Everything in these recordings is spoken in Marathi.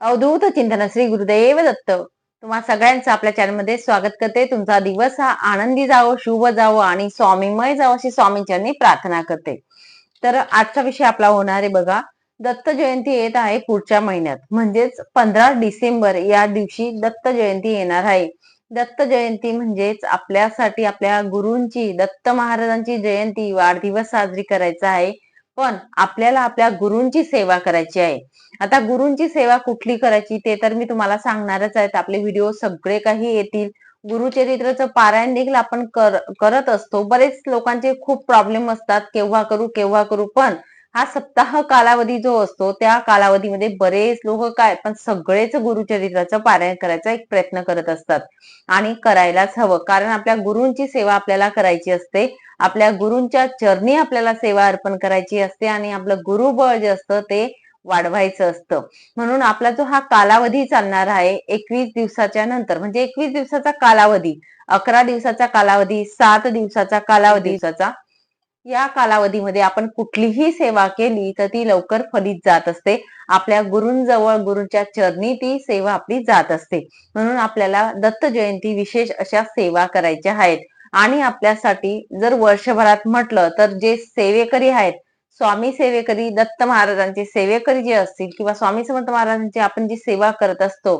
अवधूत चिंतन श्री गुरुदेव दत्त. तुम्हा सगळ्यांचं आपल्या चॅनलमध्ये स्वागत करते. तुमचा दिवस हा आनंदी जावो शुभ जावो आणि स्वामीमय जावो अशी स्वामींच्यांनी प्रार्थना करते. तर आजचा विषय आपला होणार आहे बघा. दत्त जयंती येत आहे पुढच्या महिन्यात. म्हणजेच पंधरा डिसेंबर या दिवशी दत्त जयंती येणार आहे. दत्त जयंती म्हणजेच आपल्यासाठी आपल्या गुरूंची दत्त महाराजांची जयंती वाढदिवस साजरी करायचा आहे. पण आपल्याला आपल्या गुरूंची सेवा करायची आहे. आता गुरूंची सेवा कुठली करायची ते तर मी तुम्हाला सांगणारच आहेत. आपले व्हिडिओ सगळे काही येतील. गुरुचरित्राचं पारायण देखील आपण कर, करत असतो. बरेच लोकांचे खूप प्रॉब्लेम असतात. केव्हा करू केव्हा करू पण हा सप्ताह कालावधी जो असतो त्या कालावधीमध्ये बरेच लोक काय पण सगळेच गुरुचरित्राचं पारायण करायचा एक प्रयत्न करत असतात. आणि करायलाच हवं. कारण आपल्या गुरूंची सेवा आपल्याला करायची असते. आपल्या गुरूंच्या चरणी आपल्याला सेवा अर्पण करायची असते आणि आपलं गुरुबळ जे असतं ते वाढवायचं असतं. म्हणून आपला जो हा कालावधी चालणार आहे एकवीस दिवसाच्या नंतर म्हणजे एकवीस दिवसाचा कालावधी अकरा दिवसाचा कालावधी सात दिवसाचा कालावधी दिवसाचा या कालावधीमध्ये आपण कुठलीही सेवा केली तर ती लवकर फलित जात असते. आपल्या गुरूंजवळ गुरुच्या चरणी ती सेवा आपली जात असते. म्हणून आपल्याला दत्त जयंती विशेष अशा सेवा करायच्या आहेत. आणि आपल्यासाठी जर वर्षभरात म्हटलं तर जे सेवेकरी आहेत स्वामी सेवेकरी दत्त महाराजांचे सेवेकरी जे असतील किंवा स्वामी समर्थ महाराजांची आपण जी सेवा करत असतो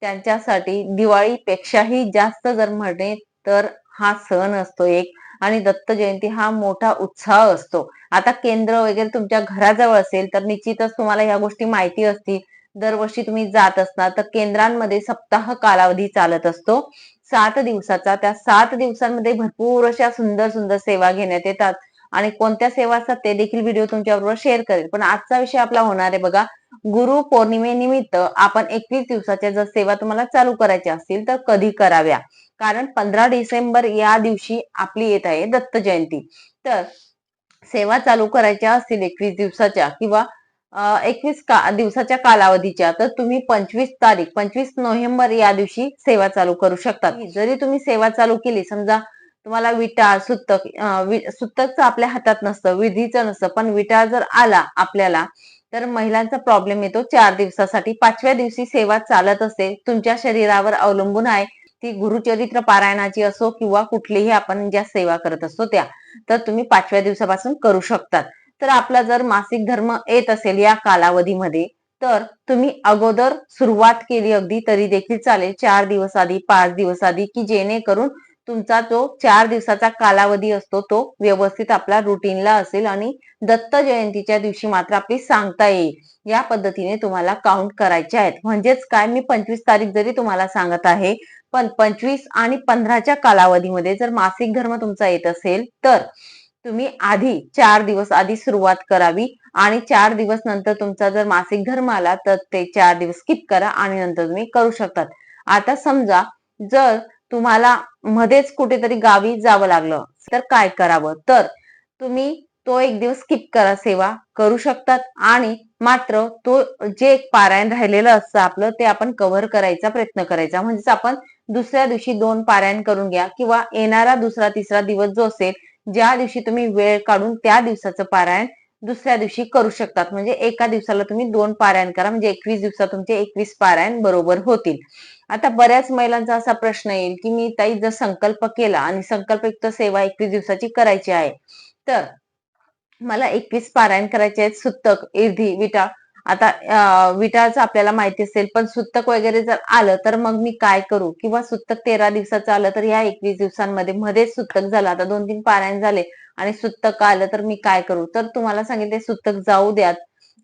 त्यांच्यासाठी दिवाळीपेक्षाही जास्त जर म्हणे तर हा सण असतो एक. आणि दत्त जयंती हा मोठा उत्साह असतो. आता केंद्र वगैरे तुमच्या घराजवळ असेल तर निश्चितच तुम्हाला ह्या गोष्टी माहिती असतील. दरवर्षी तुम्ही जात असणार तर केंद्रांमध्ये सप्ताह कालावधी चालत असतो. सात दिवसाचा त्या सात दिवसांमध्ये भरपूर अशा सुंदर सुंदर सेवा घेण्यात येतात. आणि कोणत्या सेवा असतात ते देखील व्हिडिओ तुमच्याबरोबर शेअर करेल. पण आजचा विषय आपला होणार आहे बघा. गुरु पौर्णिमेनिमित्त आपण एकवीस दिवसाच्या जर सेवा तुम्हाला चालू करायच्या असतील तर कधी कराव्या? कारण पंधरा डिसेंबर या दिवशी आपली येत आहे दत्त जयंती. तर सेवा चालू करायच्या असतील एकवीस दिवसाच्या किंवा एकवीस का दिवसाच्या कालावधीच्या तर तुम्ही पंचवीस तारीख पंचवीस नोव्हेंबर या दिवशी सेवा चालू करू शकता जरी तुम्ही सेवा चालू केली समजा तुम्हाला विटाळ सुत्तक सुत्तकचं आपल्या हातात नसतं विधीचं नसतं पण विटाळ जर आला आपल्याला तर महिलांचा प्रॉब्लेम येतो. चार दिवसासाठी पाचव्या दिवशी सेवा चालत असते. तुमच्या शरीरावर अवलंबून आहे. ती गुरुचरित्र पारायणाची असो किंवा कुठलीही आपण ज्या सेवा करत असतो त्या तर तुम्ही पाचव्या दिवसापासून करू शकतात. तर आपला जर मासिक धर्म येत असेल या कालावधीमध्ये तर तुम्ही अगोदर सुरुवात केली अगदी तरी देखील चालेल. चार दिवस आधी पाच दिवस आधी की जेणेकरून तुमचा जो चार दिवसाचा कालावधी असतो तो व्यवस्थित आपला रुटीनला असेल आणि दत्त जयंतीच्या दिवशी मात्र आपली सांगता येईल. या पद्धतीने तुम्हाला काउंट करायचे आहेत. म्हणजेच काय? मी पंचवीस तारीख जरी तुम्हाला सांगत आहे पण पंचवीस आणि पंधराच्या कालावधीमध्ये जर मासिक धर्म तुमचा येत असेल तर तुम्ही आधी चार दिवस आधी सुरुवात करावी आणि चार दिवस नंतर तुमचा जर मासिक धर्म आला तर ते चार दिवस स्किप करा आणि नंतर तुम्ही करू शकतात. आता समजा जर तुम्हाला मध्येच कुठेतरी गावी जावं लागलं तर काय करावं? तर तुम्ही तो एक दिवस स्किप करा सेवा करू शकतात आणि मात्र तो जे पारायण राहिलेलं असतं आपलं ते आपण कव्हर करायचा प्रयत्न करायचा. म्हणजेच आपण दुसऱ्या दिवशी दोन पारायण करून घ्या किंवा येणारा दुसरा तिसरा दिवस जो असेल ज्या दिवशी तुम्ही वेळ काढून त्या दिवसाचं पारायण दुसऱ्या दिवशी करू शकतात. म्हणजे एका दिवसाला तुम्ही दोन पारायण करा म्हणजे एकवीस दिवसात तुमचे एकवीस पारायण बरोबर होतील. आता बऱ्याच महिलांचा असा प्रश्न येईल की मी ताई जर संकल्प केला आणि संकल्पयुक्त सेवा एकवीस दिवसाची करायची आहे तर मला एकवीस पारायण करायचे आहेत सुतक इर्धी विटा आता विटाचं आपल्याला माहिती असेल पण सुतक वगैरे जर आलं तर मग मी काय करू? किंवा सुत्तक तेरा दिवसाचं आलं तर या एकवीस दिवसांमध्ये मध्येच सुत्तक झालं. आता दोन तीन पारायण झाले आणि सुत्तक आलं तर मी काय करू? तर तुम्हाला सांगितले सुत्तक जाऊ द्यात.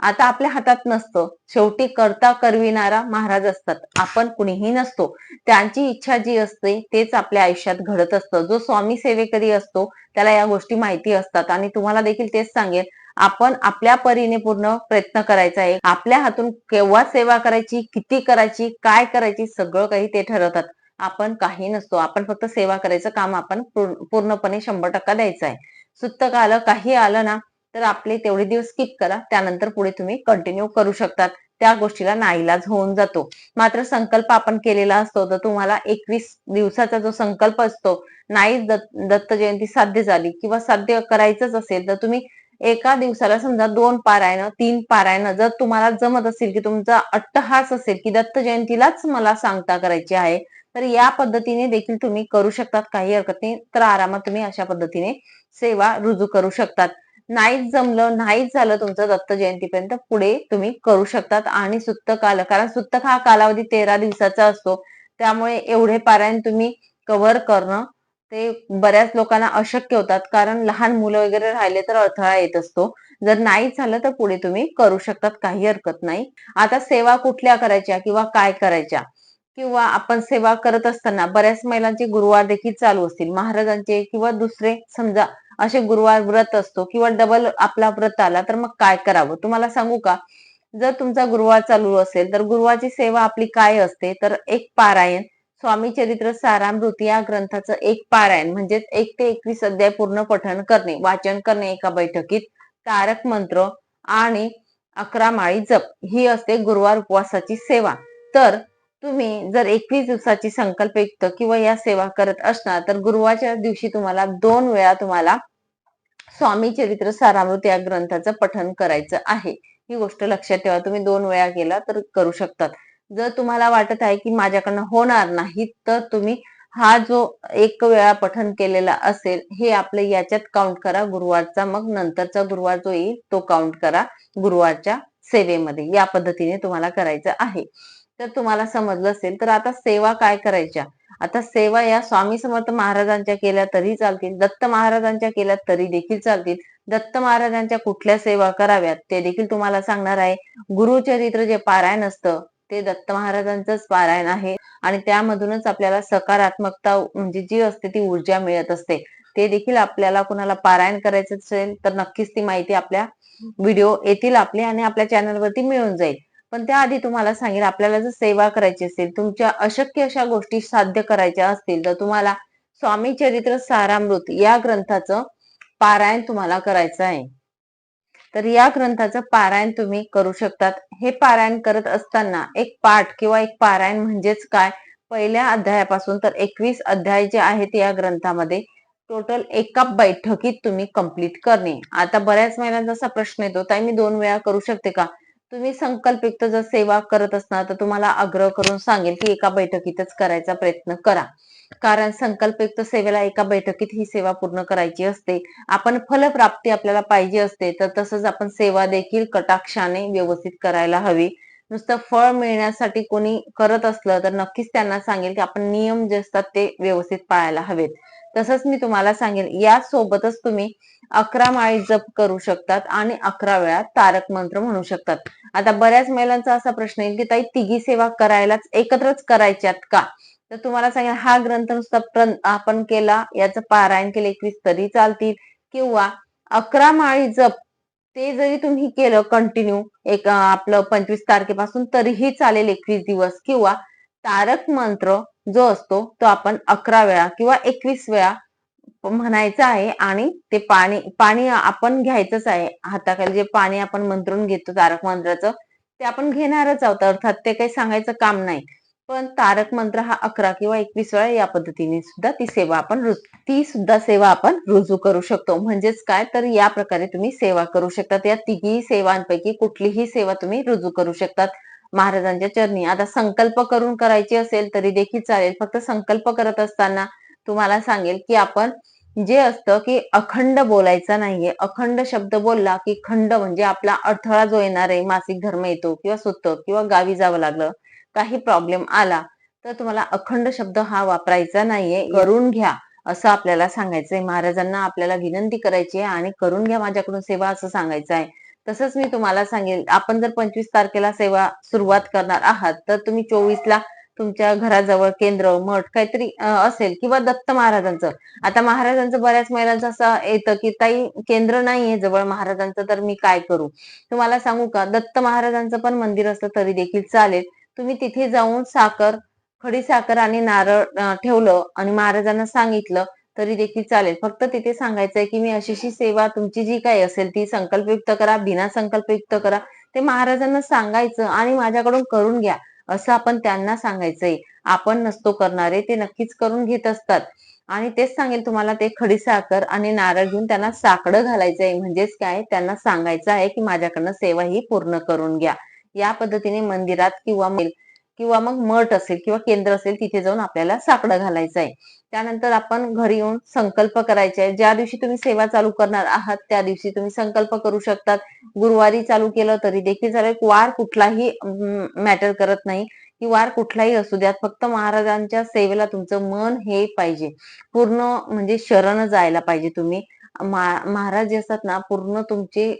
आता आपल्या हातात नसतं. शेवटी करता करविणारा महाराज असतात. आपण कुणीही नसतो. त्यांची इच्छा जी असते तेच आपल्या आयुष्यात घडत असतं. जो स्वामी सेवेकरी असतो त्याला या गोष्टी माहिती असतात. आणि तुम्हाला देखील तेच सांगेल आपण आपल्या परीने पूर्ण प्रयत्न करायचा आहे. आपल्या हातून केव्हा सेवा करायची किती करायची काय करायची सगळं काही ते ठरवतात. आपण काही नसतो. आपण फक्त सेवा करायचं काम आपण पूर्णपणे शंभर टक्का द्यायचं आहे. सुत्तक आलं काही आलं ना तर आपले तेवढे दिवस स्किप करा. त्यानंतर पुढे तुम्ही कंटिन्यू करू शकतात. त्या गोष्टीला नाईलाज होऊन जातो. मात्र संकल्प आपण केलेला असतो तर तुम्हाला एकवीस दिवसाचा जो संकल्प असतो नाही दत्त जयंती साध्य झाली किंवा साध्य करायचंच असेल तर तुम्ही एका दिवसाला समजा दोन पारायण तीन पारायण जर तुम्हाला जमत असेल की तुमचा अट्टहास असेल की दत्त जयंतीलाच मला सांगता करायची आहे तर या पद्धतीने देखील तुम्ही करू शकतात. काही हरकत नाही तर आरामात तुम्ही अशा पद्धतीने सेवा रुजू करू शकतात. नाहीच जमलं नाहीच झालं तुमचं दत्त जयंतीपर्यंत पुढे तुम्ही करू शकतात. आणि सुत्त काल कारण सुत्तक हा कालावधी तेरा दिवसाचा असतो. त्यामुळे एवढे पारायण तुम्ही कव्हर करणं ते बऱ्याच लोकांना अशक्य होतात. कारण लहान मुलं वगैरे राहिले तर अडथळा येत असतो. जर नाही झालं तर पुढे तुम्ही करू शकतात. काही हरकत नाही. आता सेवा कुठल्या करायच्या किंवा काय करायच्या? किंवा आपण सेवा करत असताना बऱ्याच महिलांचे गुरुवार देखील चालू असतील. महाराजांचे किंवा दुसरे समजा असे गुरुवार व्रत असतो किंवा डबल आपला व्रत आला तर मग काय करावं? तुम्हाला सांगू का? जर तुमचा गुरुवार चालू असेल तर गुरुवारची सेवा आपली काय असते? तर एक पारायण स्वामी चरित्र सारामृत या ग्रंथाचं एक पारायण म्हणजेच एक ते एकवीस अध्याय पूर्ण पठण करणे वाचन करणे एका बैठकीत तारक मंत्र आणि अकरा माळी जप ही असते गुरुवार उपवासाची सेवा. तर तुम्ही जर एकवीस दिवसाची संकल्पयुक्त किंवा या सेवा करत असणार तर गुरुवारच्या दिवशी तुम्हाला दोन वेळा तुम्हाला स्वामी चरित्र सारामृत या ग्रंथाचं पठण करायचं आहे. ही गोष्ट लक्षात ठेवा. तुम्ही दोन वेळा केला तर करू शकतात. जर तुम्हाला वाटत आहे की माझ्याकडनं होणार नाही तर तुम्ही हा जो एक वेळा पठन केलेला असेल हे आपलं याच्यात काउंट करा. गुरुवारचा मग नंतरचा गुरुवार जो येईल तो काउंट करा. गुरुवारच्या सेवेमध्ये या पद्धतीने तुम्हाला करायचं आहे. तर तुम्हाला समजलं असेल तर आता सेवा काय करायच्या? आता सेवा या स्वामी समर्थ महाराजांच्या केल्या तरी चालतील दत्त महाराजांच्या केल्या तरी देखील चालतील. दत्त महाराजांच्या कुठल्या सेवा कराव्यात ते देखील तुम्हाला सांगणार आहे. गुरुचरित्र जे पारायण असतं ते दत्त महाराजांचंच पारायण आहे आणि त्यामधूनच आपल्याला सकारात्मकता म्हणजे जी असते ती ऊर्जा मिळत असते. ते देखील आपल्याला कुणाला पारायण करायचं असेल तर नक्कीच ती माहिती आपल्या व्हिडिओ येतील आपले आणि आपल्या चॅनलवरती मिळून जाईल. पण त्याआधी तुम्हाला सांगेल आपल्याला जर सेवा करायची असेल तुमच्या अशक्य अशा गोष्टी साध्य करायच्या असतील तर तुम्हाला स्वामी चरित्र सारामृत या ग्रंथाचं पारायण तुम्हाला करायचं आहे. तर या ग्रंथाचं पारायण तुम्ही करू शकतात. हे पारायण करत असताना एक पाठ किंवा एक पारायण म्हणजेच काय? पहिल्या अध्यायापासून तर एकवीस अध्याय जे आहेत या ग्रंथामध्ये टोटल एका बैठकीत तुम्ही कंप्लीट करणे. आता बऱ्याच महिलांचा असा प्रश्न येतो ताई मी दोन वेळा करू शकते का? तुम्ही संकल्पयुक्त जर सेवा करत असणार तर तुम्हाला आग्रह करून सांगेल की एका बैठकीतच करायचा प्रयत्न करा. कारण संकल्पयुक्त सेवेला एका बैठकीत ही सेवा पूर्ण करायची असते. आपण फलप्राप्ती आपल्याला पाहिजे असते तर तसंच आपण सेवा देखील कटाक्षाने व्यवस्थित करायला हवी. नुसतं फळ मिळण्यासाठी कोणी करत असलं तर नक्कीच त्यांना सांगेल की आपण नियम जे असतात ते व्यवस्थित पाळायला हवेत. तसंच मी तुम्हाला सांगेन या सोबतच तुम्ही अकरा माळी जप करू शकतात आणि अकरा वेळा तारक मंत्र म्हणू शकतात. आता बऱ्याच महिलांचा असा प्रश्न येईल की ताई तिघी सेवा करायलाच एकत्रच करायच्यात का? तर तुम्हाला सांगेल हा ग्रंथ नुसता आपण केला याचं पारायण केलं एकवीस तरी चालतील. किंवा अकरा माळी जप ते जरी तुम्ही केलं कंटिन्यू एक आपलं पंचवीस तारखेपासून तरीही चालेल एकवीस दिवस. किंवा तारक मंत्र जो असतो तो आपण अकरा वेळा किंवा एकवीस वेळा म्हणायचं आहे आणि ते पाणी पाणी आपण घ्यायचंच आहे. हाताखाली जे पाणी आपण मंत्रून घेतो तारक मंत्राचं ते आपण घेणारच आहोत. अर्थात ते काही सांगायचं काम नाही. पण तारक मंत्र हा अकरा किंवा एकवीस वेळा या पद्धतीने सुद्धा ती सेवा आपण ती सुद्धा सेवा आपण रुजू करू शकतो. म्हणजेच काय? तर या प्रकारे तुम्ही सेवा करू शकतात. या तिघी सेवांपैकी कुठलीही सेवा तुम्ही रुजू करू शकतात. महाराजांच्या चरणी. आता संकल्प करून करायची असेल तरी देखील चालेल. फक्त संकल्प करत असताना तुम्हाला सांगेल की आपण जे असतं की अखंड बोलायचा नाहीये. अखंड शब्द बोलला की खंड म्हणजे आपला अडथळा जो येणार आहे मासिक धर्म येतो किंवा सुत किंवा गावी जावं लागलं काही प्रॉब्लेम आला तर तुम्हाला अखंड शब्द हा वापरायचा नाहीये. करून घ्या असं आपल्याला सांगायचंय. महाराजांना आपल्याला विनंती करायची आहे आणि करून घ्या माझ्याकडून सेवा असं सांगायचं आहे. तसंच मी तुम्हाला सांगेल आपण जर पंचवीस तारखेला सेवा सुरुवात करणार आहात तर तुम्ही चोवीसला तुमच्या घराजवळ केंद्र मठ काहीतरी असेल किंवा दत्त महाराजांचं. आता महाराजांचं बऱ्याच महिलांचं असं येतं की ताई केंद्र नाहीये जवळ महाराजांचं तर मी काय करू? तुम्हाला सांगू का? दत्त महाराजांचं पण मंदिर असतं तरी देखील चालेल. तुम्ही तिथे जाऊन साखर खडी साखर आणि नारळ ठेवलं आणि महाराजांना सांगितलं तरी देखील चालेल. फक्त तिथे सांगायचंय की मी अशीशी सेवा तुमची जी काही असेल ती संकल्पयुक्त करा बिना संकल्पयुक्त करा. ते महाराजांना सांगायचं आणि माझ्याकडून करून घ्या असं आपण त्यांना सांगायचंय. आपण नसतो करणारे ते नक्कीच करून घेत असतात. आणि तेच सांगेल तुम्हाला ते खडी साखर आणि नारळ घेऊन त्यांना साकडं घालायचं आहे म्हणजेच काय? त्यांना सांगायचं आहे की माझ्याकडनं सेवा ही पूर्ण करून घ्या. या पद्धतीने मंदिरात किंवा किंवा मग मठ असेल किंवा केंद्र असेल तिथे जाऊन आपल्याला साकडं घालायचं आहे त्यानंतर आपण घरी येऊन संकल्प करायचे आहे ज्या दिवशी तुम्ही सेवा चालू करणार आहात त्या दिवशी तुम्ही संकल्प करू शकतात. गुरुवारी चालू केलं तरी देखील चालेल. वार कुठलाही मॅटर करत नाही. की वार कुठलाही असू द्यात. फक्त महाराजांच्या सेवेला तुमचं मन हे पाहिजे. पूर्ण म्हणजे शरण जायला पाहिजे तुम्ही. महाराज जे असतात ना पूर्ण तुमची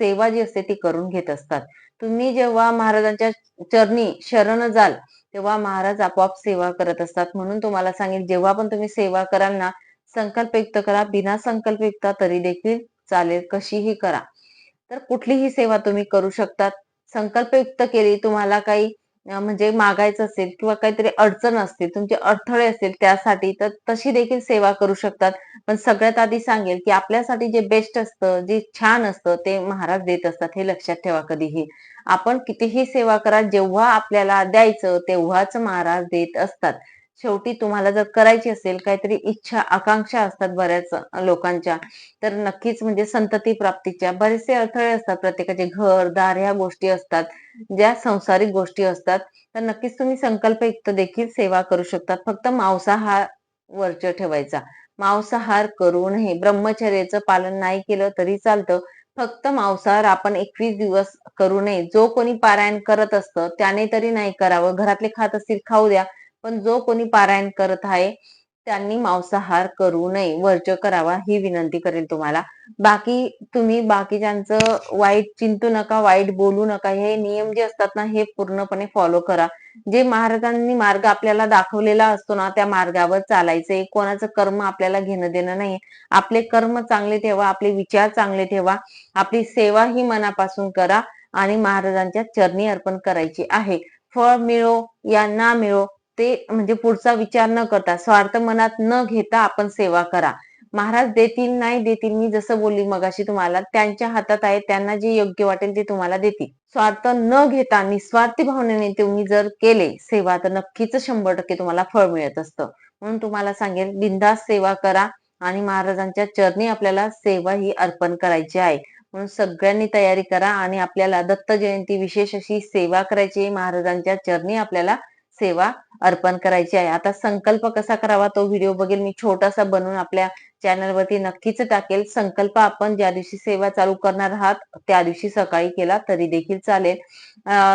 सेवा जी असते ती करून घेत असतात. तुम्ही जेव्हा महाराजांच्या चरणी शरण जाल तेव्हा महाराज आपोआप सेवा करत असतात. म्हणून तुम्हाला सांगेल जेव्हा पण तुम्ही सेवा कराल ना संकल्पयुक्त करा. बिना संकल्पयुक्त तरी देखील चालेल कशीही करा. तर कुठलीही सेवा तुम्ही करू शकतात. संकल्पयुक्त केली तुम्हाला काही म्हणजे मागायचं असेल किंवा काहीतरी अडचण असतील तुमचे अडथळे असतील त्यासाठी तर तशी देखील सेवा करू शकतात. पण सगळ्यात आधी सांगेल की आपल्यासाठी जे बेस्ट असतं जे छान असतं ते महाराज देत असतात हे लक्षात ठेवा कधीही. आपण कितीही सेवा करा जेव्हा आपल्याला द्यायचं तेव्हाच महाराज देत असतात. शेवटी तुम्हाला जर करायची असेल काहीतरी इच्छा आकांक्षा असतात बऱ्याच लोकांच्या तर नक्कीच म्हणजे संतती प्राप्तीच्या बरेचसे अडथळे असतात. प्रत्येकाचे घर दार ह्या गोष्टी असतात. ज्या संसारिक गोष्टी असतात तर नक्कीच तुम्ही संकल्पयुक्त देखील सेवा करू शकतात फक्त मांसाहार वर्च ठेवायचा. मांसाहार करू नये ब्रह्मचर्याचं पालन नाही केलं तरी चालतं. फक्त मांसाहार आपण एकवीस दिवस करू नये. जो कोणी पारायण करत असतं त्याने तरी नाही करावं. घरातले खात असतील खाऊ द्या. पण जो कोणी पारायण करत आहे त्यांनी मांसाहार करू नये. वर्ज करावा ही विनंती करेल तुम्हाला. बाकी तुम्ही बाकीच्यांचं वाईट चिंतू नका वाईट बोलू नका हे नियम जे असतात ना हे पूर्णपणे फॉलो करा. जे महाराजांनी मार्ग आपल्याला दाखवलेला असतो ना त्या मार्गावर चालायचे कोणाचं कर्म आपल्याला घेणं देणं नाही आपले कर्म चांगले ठेवा आपले विचार चांगले ठेवा आपली सेवा ही मनापासून करा आणि महाराजांच्या चरणी अर्पण करायची आहे. फळ मिळो या ना मिळो ते म्हणजे पुढचा विचार न करता स्वार्थ मनात न घेता आपण सेवा करा. महाराज देतील नाही देतील मी जसं बोलली मगाशी तुम्हाला त्यांच्या हातात आहे त्यांना जे योग्य वाटेल ते तुम्हाला देतील. स्वार्थ न घेता निस्वार्थी भावनेने तुम्ही जर केले सेवा तर नक्कीच शंभर टक्के तुम्हाला फळ मिळत असतं. म्हणून तुम्हाला सांगेल बिंदास सेवा करा आणि महाराजांच्या चरणी आपल्याला सेवा ही अर्पण करायची आहे. म्हणून सगळ्यांनी तयारी करा आणि आपल्याला दत्त जयंती विशेष अशी सेवा करायची महाराजांच्या चरणी आपल्याला सेवा अर्पण करायची आहे. आता संकल्प कसा करावा तो व्हिडिओ बघेल. मी छोटासा बनवून आपल्या चॅनलवरती नक्कीच टाकेल. संकल्प आपण ज्या दिवशी सेवा चालू करणार आहात त्या दिवशी सकाळी केला तरी देखील चालेल.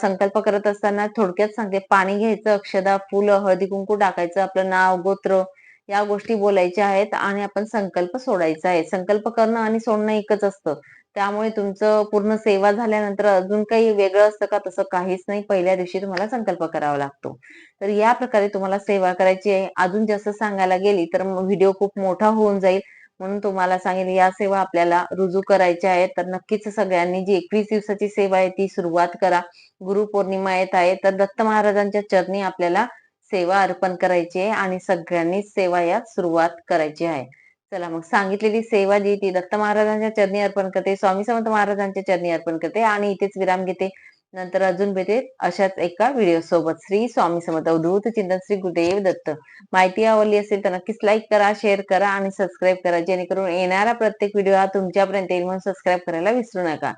संकल्प करत असताना थोडक्यात सांगते. पाणी घ्यायचं अक्षदा फुलं हळदी कुंकू टाकायचं आपलं नाव गोत्र या गोष्टी बोलायच्या आहेत आणि आपण संकल्प सोडायचा आहे. संकल्प करणं आणि सोडणं एकच असतं. त्यामुळे तुमचं पूर्ण सेवा झाल्यानंतर अजून काही वेगळं असतं का? तसं काहीच नाही. पहिल्या दिवशी तुम्हाला संकल्प करावा लागतो. तर या प्रकारे तुम्हाला सेवा करायची आहे. अजून जास्त सांगायला गेली तर व्हिडिओ खूप मोठा होऊन जाईल. म्हणून तुम्हाला सांगेल या सेवा आपल्याला रुजू करायच्या आहेत. तर नक्कीच सगळ्यांनी जी एकवीस दिवसाची सेवा आहे ती सुरुवात करा. गुरुपौर्णिमा येत आहे. तर दत्त महाराजांच्या चरणी आपल्याला सेवा अर्पण करायची आहे आणि सगळ्यांनीच सेवा यात सुरुवात करायची आहे. चला मग सांगितलेली सेवा जी ती दत्त महाराजांच्या चरणी अर्पण करते स्वामी समर्थ महाराजांच्या चरणी अर्पण करते आणि इथेच विराम घेते. नंतर अजून भेटे अशाच एका व्हिडिओ सोबत. श्री स्वामी समर्थ अवधूत चिंतन श्री गुरुदेव दत्त. माहिती आवडली असेल तर नक्कीच लाईक करा शेअर करा आणि सबस्क्राईब करा जेणेकरून येणारा प्रत्येक व्हिडिओ हा तुमच्यापर्यंत येईल म्हणून सबस्क्राईब करायला विसरू नका.